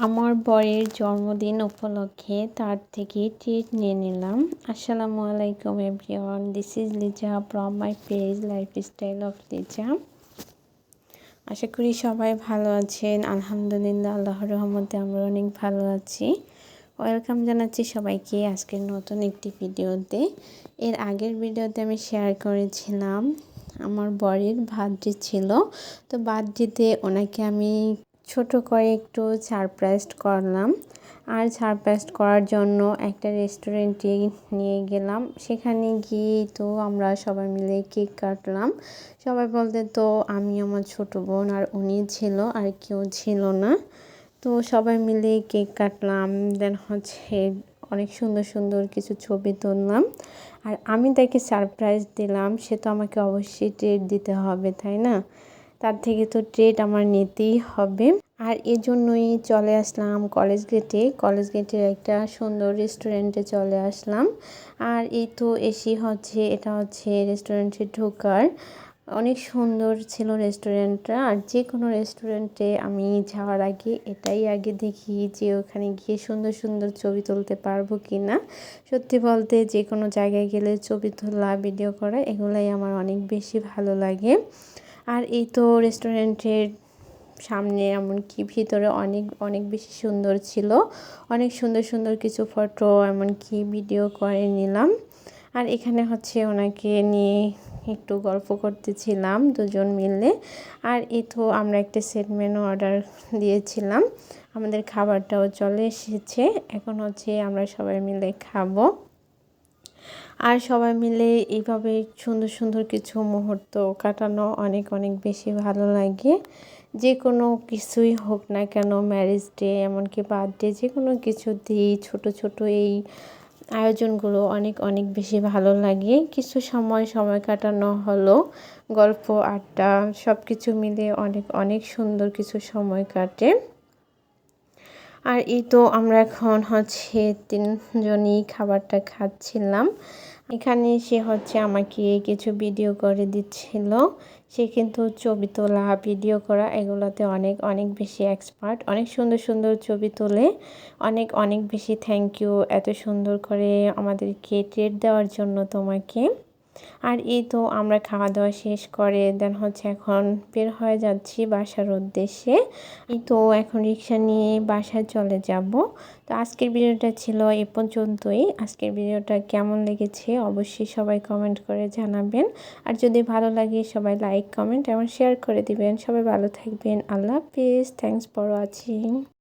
আমার বরের জন্মদিন উপলক্ষে তার থেকে ট্রিট নিয়ে নিলাম। আসসালামু আলাইকুম everyone this is Liza from my page lifestyle of Liza আশা করি সবাই ভালো আছেন। আলহামদুলিল্লাহ, আল্লাহর রহমতে আমরা অনেক ভালো আছি। ওয়েলকাম জানাচ্ছি সবাইকে আজকের নতুন একটি ভিডিওতে। এর আগের ভিডিওতে আমি শেয়ার করেছিলাম, আমার বরের বার্থডে ছিল। তো বার্থডেতে ওনাকে আমি ছোট করে একটু সারপ্রাইজ করলাম। আর সারপ্রাইজ করার জন্য একটা রেস্টুরেন্টে নিয়ে গেলাম। সেখানে গিয়ে তো আমরা সবাই মিলে কেক কাটলাম। সবাই বলতে, তো আমি আমার ছোট বোন আর উনি ছিল আর কেউ ছিল না। তো সবাই মিলে কেক কাটলাম। দেন হচ্ছে অনেক সুন্দর সুন্দর কিছু ছবি তুললাম। আর আমি তাকে সারপ্রাইজ দিলাম। সে তো আমাকে অবশ্যই ট্রেড দিতে হবে, তাই না? তার থেকে তো ট্রেড আমার নিতেই হবে। আর এজন্যই চলে আসলাম কলেজ গেটে কলেজ গেটের একটা সুন্দর রেস্টুরেন্টে চলে আসলাম। আর এই তো এসি হচ্ছে, এটা হচ্ছে রেস্টুরেন্টে ঢোকার। অনেক সুন্দর ছিল রেস্টুরেন্টটা আর যে কোনো রেস্টুরেন্টে আমি যাওয়ার আগে, এটাই আগে দেখি যে ওখানে গিয়ে সুন্দর সুন্দর ছবি তুলতে পারব কি না সত্যি বলতে যে কোনো জায়গায় গেলে ছবি তোলা ভিডিও করা, এগুলাই আমার অনেক বেশি ভালো লাগে। আর এই তো রেস্টুরেন্টের সামনে এমনকি ভিতরে অনেক অনেক বেশি সুন্দর ছিল। অনেক সুন্দর সুন্দর কিছু ফটো এমনকি ভিডিও করে নিলাম। আর এখানে হচ্ছে ওনাকে নিয়ে একটু গল্প করতেছিলাম দুজন মিলে। আর এই তো আমরা একটা সেট মেনু অর্ডার দিয়েছিলাম। আমাদের খাবারটাও চলে এসেছে। এখন হচ্ছে আমরা সবাই মিলে খাব। আর সবাই মিলে এইভাবে সুন্দর সুন্দর কিছু মুহূর্ত কাটানো অনেক অনেক বেশি ভালো লাগে। যে কোনো কিছুই হোক না কেন ম্যারেজ ডে এমনকি বার্থডে যে কোনো কিছু কিছুতেই ছোট ছোট এই আয়োজনগুলো অনেক অনেক বেশি ভালো লাগে। কিছু সময় সময় কাটানো হলো, গল্প, আড্ডা সব কিছু মিলে অনেক অনেক সুন্দর কিছু সময় কাটে। আর এই তো আমরা এখন হচ্ছে তিনজনই খাবারটা খাচ্ছিলাম। এখানে সে হচ্ছে আমাকে কিছু ভিডিও করে দিচ্ছিল। সে কিন্তু ছবি তোলা ভিডিও করা এগুলোতে অনেক অনেক বেশি এক্সপার্ট অনেক সুন্দর সুন্দর ছবি তোলে। অনেক অনেক বেশি থ্যাংক ইউ এত সুন্দর করে আমাদেরকে ট্রেড দেওয়ার জন্য তোমাকে। আর এই তো আমরা খাওয়া দাওয়া শেষ করে দেন হচ্ছে এখন বের হয়ে যাচ্ছি বাসার উদ্দেশ্যে। এই তো এখন রিক্সা নিয়ে বাসায় চলে যাব। তো আজকের ভিডিওটা ছিল এ পর্যন্তই। আজকের ভিডিওটা কেমন লেগেছে অবশ্যই সবাই কমেন্ট করে জানাবেন। আর যদি ভালো লাগে সবাই লাইক কমেন্ট এবং শেয়ার করে দিবেন। সবাই ভালো থাকবেন। আল্লাহ হাফিজ। Thanks for watching